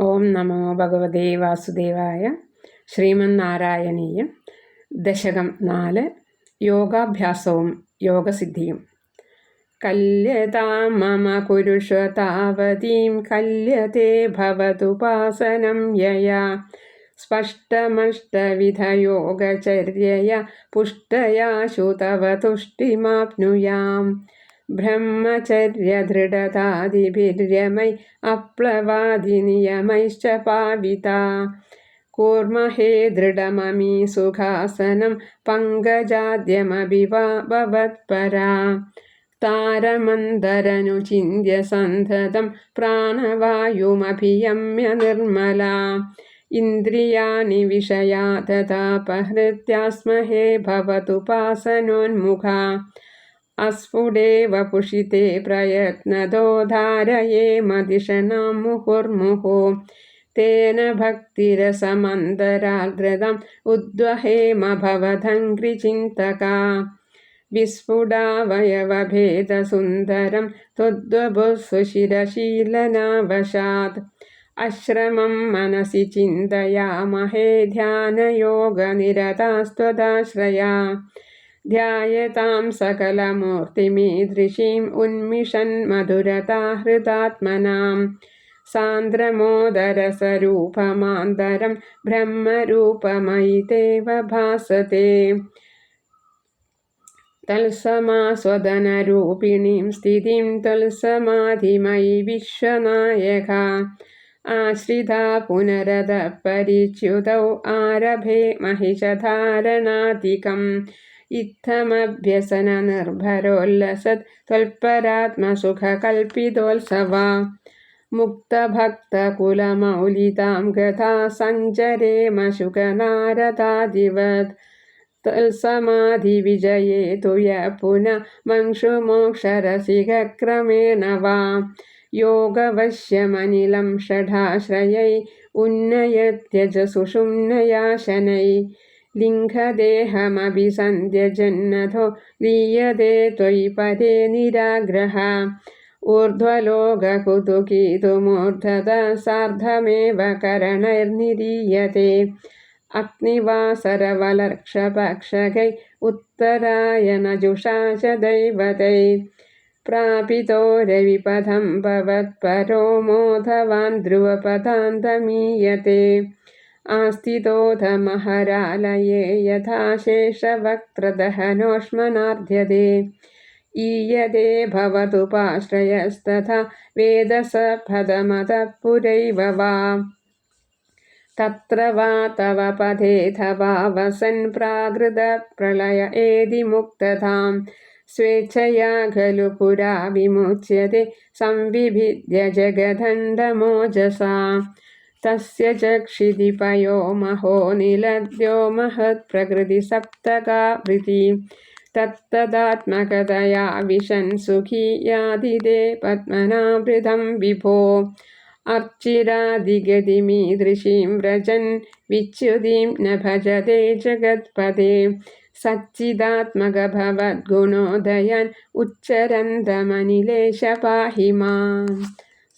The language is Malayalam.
ഓം നമോ ഭഗവതേ വാസുദേവായ ശ്രീമന്നാരായണീയം. ദശകം നാല് യോഗാഭ്യാസവും യോഗസിദ്ധിയും. കല്യതാം മമ കുരുഷ താവതീം കല്യത്തെ ഭവതുപാസനം യയാ. സ്പഷ്ടമഷ്ടവിധയോഗചര്യയ പുഷ്ടയാശു തവ തുഷ്ടിമാപ്നുയാം. ബ്രഹ്മചര്യദൃഢതാതിഭിര്യമൈ അപ്ലവാതി നിയമൈശ്ച പാവിത കൂർമഹേ ദൃഢമമീ സുഖാസനം പങ്കജാദ്യമഭിവാഭവത്പരാ താരമന്തരനുചിന്യ സന്ധതം പ്രാണവായുമഭിയമ്യ നിർമ്മല ഇന്ദ്രിയാണി വിഷയാ തഥാപഹൃത്യാസ്മഹേ ഭവതു പാസനോന്മുഖ अस्फुटेव पुषिते प्रयत्नदो धारये मदिशनां मुहुर्मुहुः तेन भक्तिरसमन्तराग्रदम् उद्वहेम भवधङ्घ्रिचिन्तका विस्फुटावयवभेदसुन्दरं त्वद्वभुसुशिरशीलनावशात् अश्रमं मनसि चिन्तयामहे ध्यानयोगनिरतास्त्वदाश्रया ധ്യായതാം സകലമൂർത്തിമീദൃശീം ഉന്മിഷൻ മധുരതാഹൃതാത്മനാം സാന്ദ്രമോദരസരൂപമാന്തരം ബ്രഹ്മരൂപമയി ദേവ ഭാസത്തെ തത്സമാസ്വദനരൂപിണീം സ്ഥിതിം തത്സമാധിമയി വിശ്വനായക. ആശ്രിത പുനരത പരിച്യുതൗ ആരഭേ മഹിഷധാരണാധികം. महिषधारणादिकम् इत्थमभ्यसननिर्भरोल्लसत् त्वल्परात्मसुखकल्पितोत्सवा मुक्तभक्तकुलमौलितां गता सञ्चरेमशुकनारदादिवत् तत्समाधिविजये तु यः पुनः मंशुमोक्षरसिकक्रमेण वा योगवश्यमनिलं षडाश्रयै उन्नयत्यजसुषुम्नया शनै ലിംഗദേഹമഭിസന്ധ്യജന്നധോ ദീയതേ ത്വയി പരേ നിരാഗ്രഹ. ഊർധ്വലോകകുതുകീതുമൂർധത സാർദ്ധമേവ കരണൈർനിരീയത്തെ അഗ്നിവാസരവലർക്ഷപക്ഷകൈ ഉത്തരായണജുഷാ ച ദൈവതൈ. പ്രാപിതോ രവിപഥം ഭവത്പരോ മോധവാൻ ധ്രുവപഥാന്തമീയത്തെ ആസ്തിതോധമഹരാലയേ യഥാശേഷവക്രദഹനോഷ്മനാർധ്യതേ ഈയതേ ഭവതുപാശ്രയസ്തഥ വേദസഫദമതപുരൈവ വാ തത്ര വാ തവ പഥേഥ വാ വസൻ പ്രാകൃതപ്രളയ ഏതി മുക്തതാം സ്വേച്ഛയാ ഖലു പുരാ വിമുച്യത്തെ സംവിഭിദ്യ ജഗദണ്ഡമോജസാ तस्य चक्षिदिपयो महो निलद्यो महत्प्रकृतिसप्तकावृति तत्तदात्मकतया विशन् सुखी यादिदे पद्मनाभृतं विभो। अर्चिरादिगतिमीदृशीं व्रजन् विच्युतिं न भजते जगत्पदे। सच्चिदात्मकभवद्गुणोदयन् उच्चरन्दमनिलेश पाहि माम्।